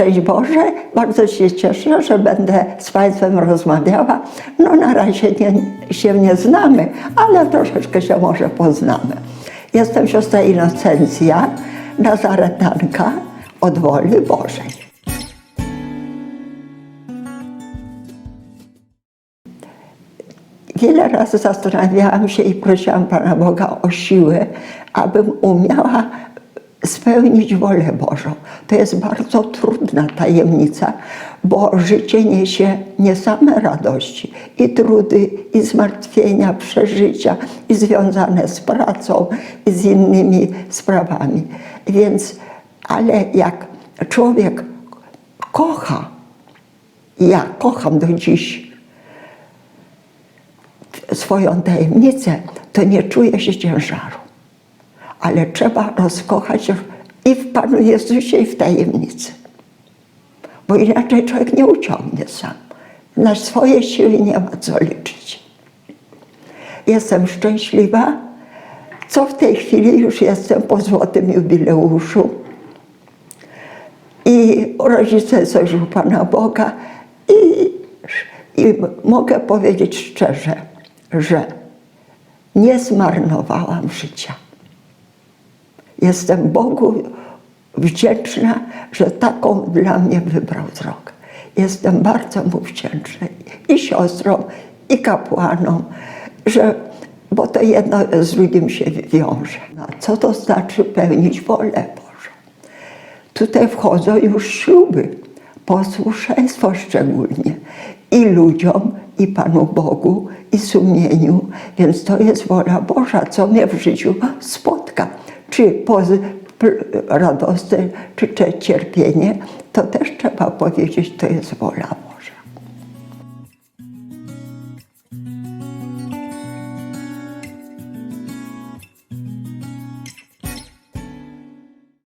Szczęść Boże, bardzo się cieszę, że będę z Państwem rozmawiała. No na razie nie, się nie znamy, ale troszeczkę się może poznamy. Jestem siostra Inocencja, nazaretanka od woli Bożej. Wiele razy zastanawiałam się i prosiłam Pana Boga o siłę, abym umiała spełnić wolę Bożą. To jest bardzo trudna tajemnica, bo życie niesie nie same radości, i trudy, i zmartwienia, przeżycia, i związane z pracą, i z innymi sprawami. Więc, ale jak człowiek kocha, ja kocham do dziś, swoją tajemnicę, to nie czuje się ciężaru. Ale trzeba rozkochać i w Panu Jezusie, i w tajemnicy. Bo inaczej człowiek nie uciągnie sam. Na swoje siły nie ma co liczyć. Jestem szczęśliwa, co w tej chwili już jestem po złotym jubileuszu. I rodzice coś u Pana Boga i, i mogę powiedzieć szczerze, że nie zmarnowałam życia. Jestem Bogu wdzięczna, że taką dla mnie wybrał drogę. Jestem bardzo mu wdzięczna i siostrom, i kapłanom, że, bo to jedno z drugim się wiąże. No, co to znaczy pełnić wolę Bożą? Tutaj wchodzą już śluby, posłuszeństwo szczególnie i ludziom, i Panu Bogu, i sumieniu, więc to jest wola Boża, co mnie w życiu spotka. Czy pozy, radosne, czy, czy cierpienie, to też trzeba powiedzieć, to jest wola.